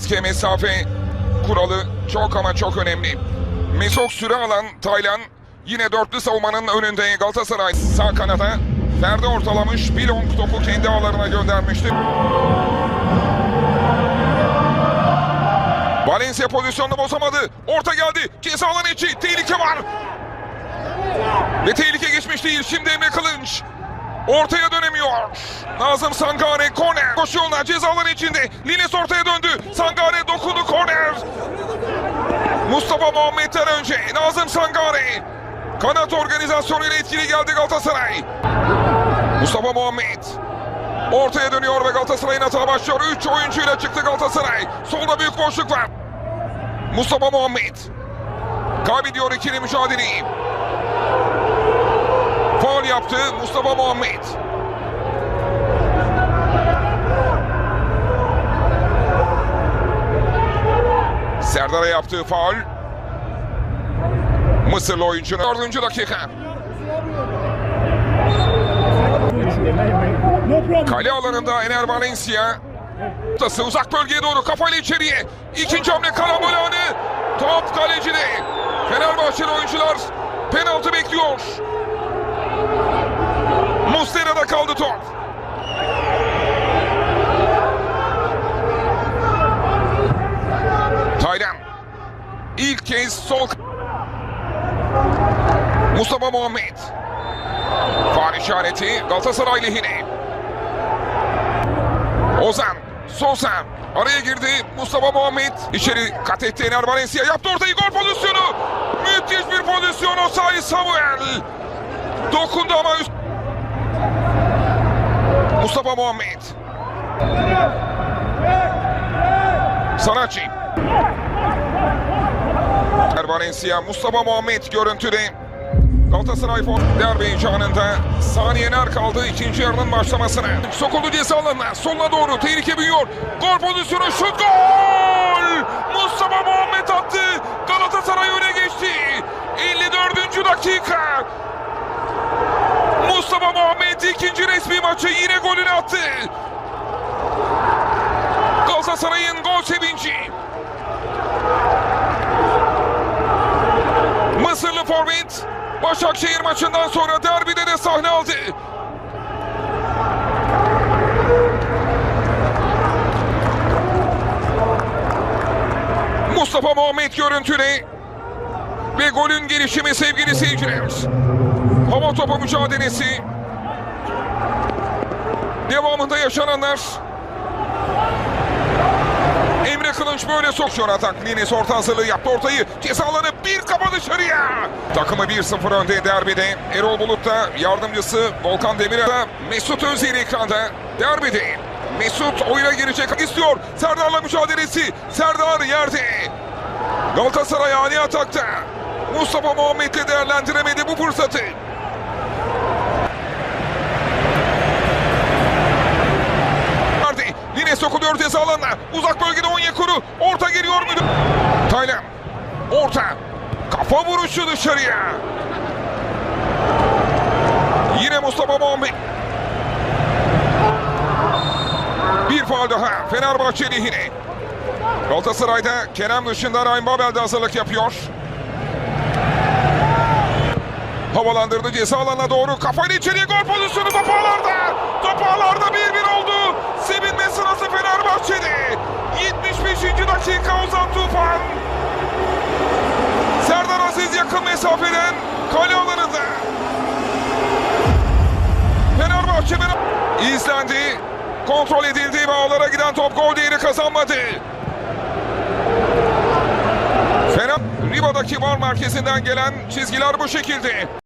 Maske mesafe kuralı çok ama çok önemli. Mesok süre alan Taylan yine dörtlü savunmanın önünde Galatasaray sağ kanada Ferdi ortalamış bir long topu kendi ağlarına göndermişti. Valencia pozisyonunu bozamadı. Orta geldi. Ceza alanı içi. Tehlike var. Ve tehlike geçmiş değil. Şimdi Emre Kılınç. Ortaya dönemiyor. Nazım Sangare korner. Koşuyorlar ceza alanı içinde. Lines ortaya döndü. Sangare dokundu korner. Mustafa Muhammed'den önce Nazım Sangare. Kanat organizasyonuyla etkili geldi Galatasaray. Mustafa Muhammed. Ortaya dönüyor ve Galatasaray'ın hata başlıyor. 3 oyuncuyla çıktı Galatasaray. Solda büyük boşluk var. Mustafa Muhammed. Kaybediyor ikili mücadeleyi. Faul yaptı Mustafa Muhammed. Serdar'a yaptığı faul. Mısırlı oyuncunun 4. dakika. Kale alanında Ener Valencia. Tası uzak bölgeye doğru kafayla içeriye. İkinci hamle karambol anı. Top kalecide. Fenerbahçeli oyuncular penaltı bekliyor. Muslera'da kaldı top. İlk kez sol. Mustafa Muhammed. Faal işareti Galatasaray lehine. Ozan. Sosa. Araya girdi Mustafa Muhammed. İçeri kat etti Ener Valencia. Yaptı ortayı gol pozisyonu. Müthiş bir pozisyon Osayi Samuel. Dokundu ama üst... Mustafa Muhammed. Sanatçı. Valencia, Mustafa Muhammed görüntüde. Galatasaray derbi heyecanında saniyeler kaldı ikinci yarının başlamasına. Sokuldu ceza alanına soluna doğru tehlike büyüyor. Gol pozisyonu şut gol! Mustafa Muhammed attı. Galatasaray öne geçti. 54. dakika. Mustafa Muhammed ikinci resmi maçı yine golünü attı. Galatasaray'ın gol sevinci. Mısırlı forvet Başakşehir maçından sonra derbide de sahne aldı. Mustafa Muhammed görüntüle ve golün gelişimi sevgili seyirciler. Hava topu mücadelesi. Devamında yaşananlar. Emre Kılınç böyle sokuyor atak. Lines orta hazırlığı yaptı ortayı. Ceza alanı bir kafa dışarıya. Takımı 1-0 önde derbide. Erol Bulut da yardımcısı Volkan Demirel Mesut Özil ekranda. Derbide. Mesut oyuna girecek istiyor. Serdar'la mücadelesi. Serdar yerde. Galatasaray ani atakta. Mustafa Muhammed de değerlendiremedi bu fırsatı. Sokuluyor ceza alanına. Uzak bölgede Onyekuru. Orta geliyor müdür. Taylan. Orta. Kafa vuruşu dışarıya. Yine Mustafa Muhammed. Bir faal daha Fenerbahçe lehine. Galatasaray'da Kerem dışında Ryan Babel de hazırlık yapıyor. Havalandırdı ceza alanına doğru. Kafayla içeriye gol pozisyonu top ağlarda. Top ağlarda 1-1 oldu. 75. dakika Ozan Tufan. Serdar Aziz yakın mesafeden kale alanında. Fenerbahçe izlendi. Kontrol edildi ve ağlara giden top gol değeri kazanmadı. Fener Riva'daki var merkezinden gelen çizgiler bu şekilde.